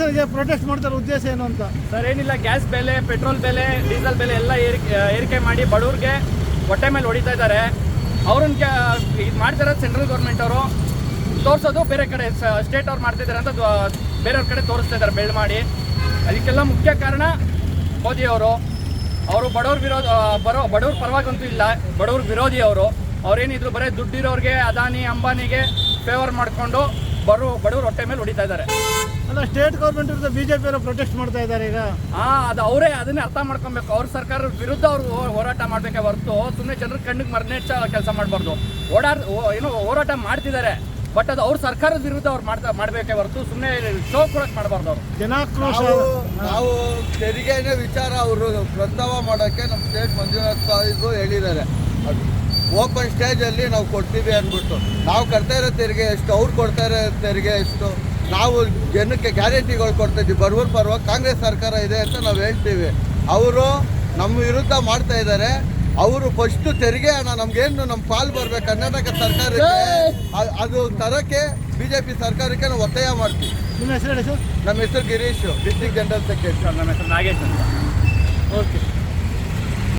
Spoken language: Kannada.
ಸರ್ ಪ್ರೊಟೆಸ್ಟ್ ಮಾಡ್ತಾರೆ ಉದ್ದೇಶ ಏನು ಅಂತ? ಸರ್, ಏನಿಲ್ಲ ಗ್ಯಾಸ್ ಬೆಲೆ ಪೆಟ್ರೋಲ್ ಬೆಲೆ ಡೀಸೆಲ್ ಬೆಲೆ ಎಲ್ಲ ಏರಿಕೆ ಏರಿಕೆ ಮಾಡಿ ಬಡವ್ರಿಗೆ ಹೊಟ್ಟೆ ಮೇಲೆ ಹೊಡಿತಾ ಇದ್ದಾರೆ. ಅವ್ರನ್ನ ಇದು ಮಾಡ್ತಿರೋದು ಸೆಂಟ್ರಲ್ ಗೌರ್ಮೆಂಟ್ ಅವರು. ತೋರಿಸೋದು ಬೇರೆ ಕಡೆ ಸ್ಟೇಟ್ ಅವ್ರು ಮಾಡ್ತಿದ್ದಾರೆ ಅಂತ ಬೇರೆಯವ್ರ ಕಡೆ ತೋರಿಸ್ತಾ ಇದ್ದಾರೆ ಬೆಳ್ ಮಾಡಿ. ಅದಕ್ಕೆಲ್ಲ ಮುಖ್ಯ ಕಾರಣ ಮೋದಿ ಅವರು. ಅವರು ಬಡವ್ರ ವಿರೋಧ ಬರೋ, ಬಡವ್ರ ಪರವಾಗಂತೂ ಇಲ್ಲ, ಬಡವ್ರ ವಿರೋಧಿ ಅವರು. ಅವ್ರೇನಿದ್ರು ಬರೀ ದುಡ್ಡಿರೋರಿಗೆ, ಅದಾನಿ, ಅಂಬಾನಿಗೆ ಫೇವರ್ ಮಾಡಿಕೊಂಡು ಬರೋ ಬಡವರು ಹೊಟ್ಟೆ ಮೇಲೆ ಹೊಡಿತಾ ಇದ್ದಾರೆ. ಅಲ್ಲ ಸ್ಟೇಟ್ ಗೌರ್ಮೆಂಟ್ ವಿರುದ್ಧ ಬಿಜೆಪಿ ಅವರು ಪ್ರೊಟೆಸ್ಟ್ ಮಾಡ್ತಾ ಇದ್ದಾರೆ ಈಗ. ಹಾ ಅದು ಅವರೇ ಅದನ್ನೇ ಅರ್ಥ ಮಾಡ್ಕೊಬೇಕು. ಅವ್ರ ಸರ್ಕಾರ ವಿರುದ್ಧ ಅವರು ಹೋರಾಟ ಮಾಡಬೇಕೆ ಹೊರತು ಸುಮ್ಮನೆ ಜನರ ಕಣ್ಣಿಗೆ ಮರನೇಚ್ಚ ಕೆಲಸ ಮಾಡಬಾರ್ದು. ಓಡಾಡ್ ಓ- ಏನೋ ಹೋರಾಟ ಮಾಡ್ತಿದ್ದಾರೆ. ಬಟ್ ಅದು ಅವ್ರ ಸರ್ಕಾರದ ವಿರುದ್ಧ ಅವ್ರು ಮಾಡ್ತಾ ಮಾಡಬೇಕೆ ಹೊರತು ಸುಮ್ಮನೆ ಶೋ ಕೊಡಕ್ಕೆ ಮಾಡಬಾರ್ದು ಅವರು. ಜನಾಕ್ರೋಶ. ನಾವು ನಾವು ತೆರಿಗೆನೇ ವಿಚಾರ ಅವರು ಪ್ರಸ್ತಾವ ಮಾಡೋಕ್ಕೆ ನಮ್ಮ ಸ್ಟೇಟ್ ಮಂಜುನಾಥ್ ಇದು ಹೇಳಿದ್ದಾರೆ. ಅದು ಓಪನ್ ಸ್ಟೇಜಲ್ಲಿ ನಾವು ಕೊಡ್ತೀವಿ ಅಂದ್ಬಿಟ್ಟು. ನಾವು ಕಟ್ತಾ ಇರೋ ತೆರಿಗೆ ಎಷ್ಟು ಅವ್ರು ಕೊಡ್ತಾ ಇರೋ ತೆರಿಗೆ ಎಷ್ಟು ನಾವು ಜನಕ್ಕೆ ಗ್ಯಾರಂಟಿಗಳು ಕೊಡ್ತಾ ಇದ್ದೀವಿ. ಬರುವ ಪರವಾಗಿ ಕಾಂಗ್ರೆಸ್ ಸರ್ಕಾರ ಇದೆ ಅಂತ ನಾವು ಹೇಳ್ತೀವಿ. ಅವರು ನಮ್ಮ ವಿರುದ್ಧ ಮಾಡ್ತಾ ಇದ್ದಾರೆ. ಅವರು ಫಸ್ಟ್ ತೆರಿಗೆ ಹಣ ನಮ್ಗೇನು ನಮ್ಮ ಪಾಲು ಬರ್ಬೇಕು? ಕರ್ನಾಟಕ ಸರ್ಕಾರಕ್ಕೆ ಅದು ತರಕ್ಕೆ ಬಿ ಜೆ ಪಿ ಸರ್ಕಾರಕ್ಕೆ ನಾವು ಒತ್ತಾಯ ಮಾಡ್ತೀವಿ. ನಿಮ್ಮ ಹೆಸರು ಹೇಳಿ ನಮ್ಮ ಹೆಸರು ಗಿರೀಶ್ ಡಿಸ್ಟ್ರಿಕ್ಟ್ ಜನರಲ್ ಸೆಕ್ರೆಟರಿ. ನಮ್ಮ ಹೆಸರು ನಾಗೇಶ್ ಅಂತ. ಓಕೆ.